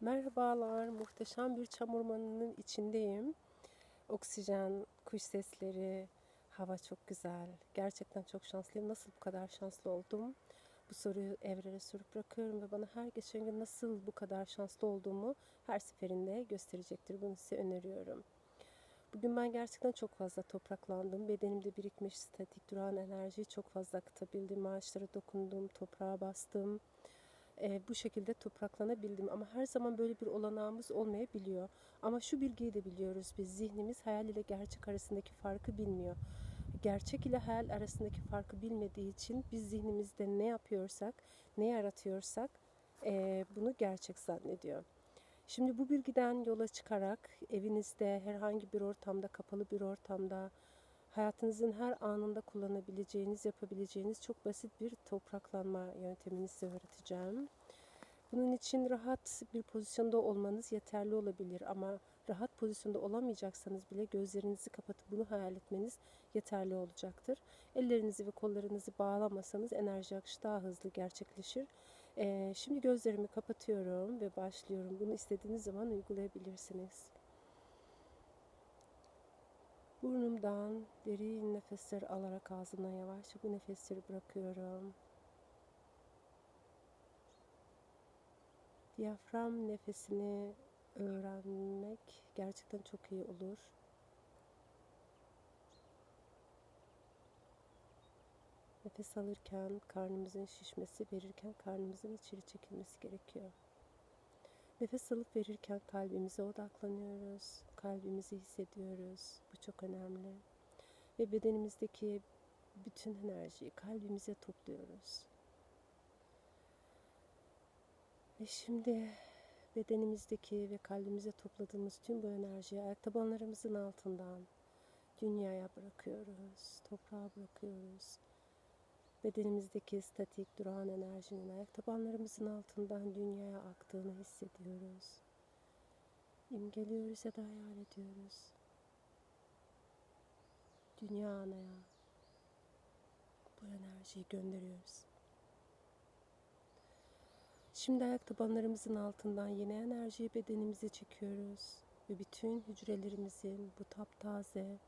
Merhabalar, muhteşem bir çam ormanının içindeyim. Oksijen, kuş sesleri, hava çok güzel. Gerçekten çok şanslıyım. Nasıl bu kadar şanslı oldum? Bu soruyu evrene sorup bırakıyorum ve bana her geçen gün nasıl bu kadar şanslı olduğumu her seferinde gösterecektir. Bunu size öneriyorum. Bugün ben gerçekten çok fazla topraklandım. Bedenimde birikmiş statik duran enerjiyi çok fazla akıtabildim. Ağaçlara dokundum, toprağa bastım e, bu şekilde topraklanabildim. Ama her zaman böyle bir olanağımız olmayabiliyor. Ama şu bilgiyi de biliyoruz biz zihnimiz hayal ile gerçek arasındaki farkı bilmiyor. Gerçek ile hayal arasındaki farkı bilmediği için biz zihnimizde ne yapıyorsak, ne yaratıyorsak e, bunu gerçek zannediyor. Şimdi bu bilgiden yola çıkarak evinizde, herhangi bir ortamda, kapalı bir ortamda, hayatınızın her anında kullanabileceğiniz, yapabileceğiniz çok basit bir topraklanma yöntemini size öğreteceğim. Bunun için rahat bir pozisyonda olmanız yeterli olabilir ama rahat pozisyonda olamayacaksanız bile gözlerinizi kapatıp bunu hayal etmeniz yeterli olacaktır. Ellerinizi ve kollarınızı bağlamasanız enerji akışı daha hızlı gerçekleşir. Ee, şimdi gözlerimi kapatıyorum ve başlıyorum. Bunu istediğiniz zaman uygulayabilirsiniz. Burnumdan derin nefesler alarak ağzımdan yavaşça bu nefesleri bırakıyorum. Diyafram nefesini öğrenmek gerçekten çok iyi olur. Nefes alırken karnımızın şişmesi, verirken karnımızın içeri çekilmesi gerekiyor. Nefes alıp verirken kalbimize odaklanıyoruz. Kalbimizi hissediyoruz. Bu çok önemli. Ve bedenimizdeki bütün enerjiyi kalbimize topluyoruz. Ve şimdi bedenimizdeki ve kalbimize topladığımız tüm bu enerjiyi ayak tabanlarımızın altından dünyaya bırakıyoruz. Toprağa bırakıyoruz. Bedenimizdeki statik duran enerjinin ayak tabanlarımızın altından dünyaya aktığını hissediyoruz. İmgeliyoruz ya da hayal ediyoruz. Dünya anaya bu enerjiyi gönderiyoruz. Şimdi ayak tabanlarımızın altından yeni enerjiyi bedenimize çekiyoruz ve bütün hücrelerimizin bu taptaze,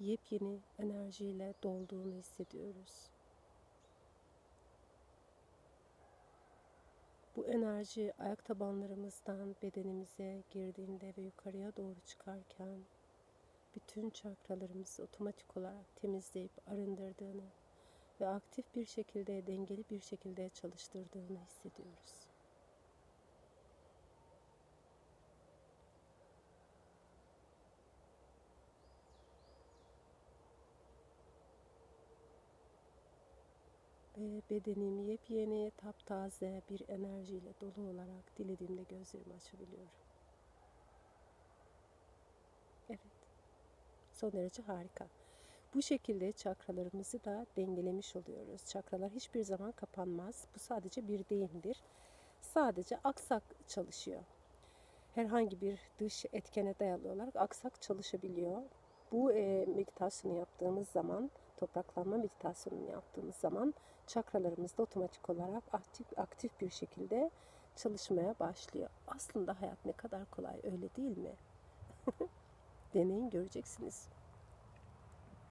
yepyeni enerjiyle dolduğunu hissediyoruz. Enerji ayak tabanlarımızdan bedenimize girdiğinde ve yukarıya doğru çıkarken bütün çakralarımızı otomatik olarak temizleyip arındırdığını ve aktif bir şekilde, dengeli bir şekilde çalıştırdığını hissediyoruz. Ve bedenim yepyeni, taptaze bir enerjiyle dolu olarak dilediğimde gözlerimi açabiliyorum. Evet. Son derece harika. Bu şekilde çakralarımızı da dengelemiş oluyoruz. Çakralar hiçbir zaman kapanmaz. Bu sadece bir deyimdir. Sadece aksak çalışıyor. Herhangi bir dış etkene dayalı olarak aksak çalışabiliyor. Bu e, meditasyonu yaptığımız zaman, topraklanma meditasyonunu yaptığımız zaman çakralarımız da otomatik olarak aktif, aktif bir şekilde çalışmaya başlıyor. Aslında hayat ne kadar kolay öyle değil mi? Deneyin göreceksiniz.